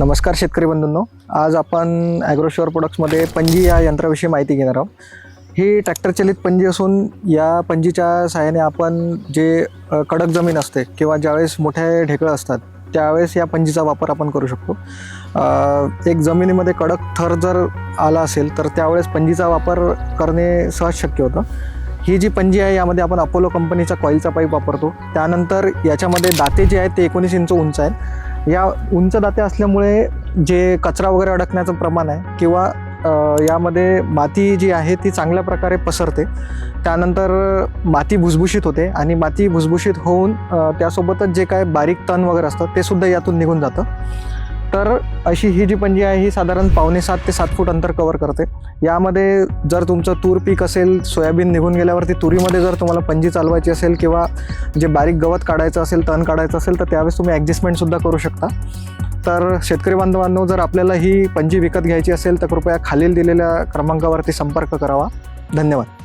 नमस्कार शेतकरी बंधूंनो. आज आपण ॲग्रोशोअर प्रोडक्ट्समध्ये पंजी या यंत्राविषयी माहिती घेणार आहोत. ही ट्रॅक्टरचलित पणजी पंजी असून या पंजीच्या सहाय्याने आपण जे कडक जमीन असते किंवा ज्यावेळेस मोठे ढेकळं असतात त्यावेळेस या पंजीचा वापर आपण करू शकतो. एक जमिनीमध्ये कडक थर जर आला असेल तर त्यावेळेस पंजीचा वापर करणे सहज शक्य होतं. ही जी पंजी आहे यामध्ये आपण अपोलो कंपनीचा कॉईलचा पाईप वापरतो. त्यानंतर याच्यामध्ये दाते जे आहेत ते एकोणीस इंच उंच आहेत. या उंच दाते असल्यामुळे जे कचरा वगैरे अडकण्याचं प्रमाण आहे किंवा यामध्ये माती जी आहे ती चांगल्या प्रकारे पसरते. त्यानंतर माती भुसभुशीत होते आणि माती भुसभुशीत होऊन त्यासोबतच जे काय बारीक तण वगैरे असतं ते सुद्धा यातून निघून जातं. तर अशी ही जी पंजी आहे ही साधारण पावणे सात ते सात फूट अंतर कवर करते. यामध्ये जर तुमचं तूर पीक असेल सोयाबीन निघून गेल्यावरती तुरीमध्ये जर तुम्हाला पंजी चालवायची असेल किंवा जे बारीक गवत काढायचं असेल तण काढायचं असेल तर त्यावेळेस तुम्ही ॲडजस्टमेंटसुद्धा करू शकता. तर शेतकरी बांधवांनो जर आपल्याला ही पंजी विकत घ्यायची असेल तर कृपया खालील दिलेल्या क्रमांकावरती संपर्क करावा. धन्यवाद.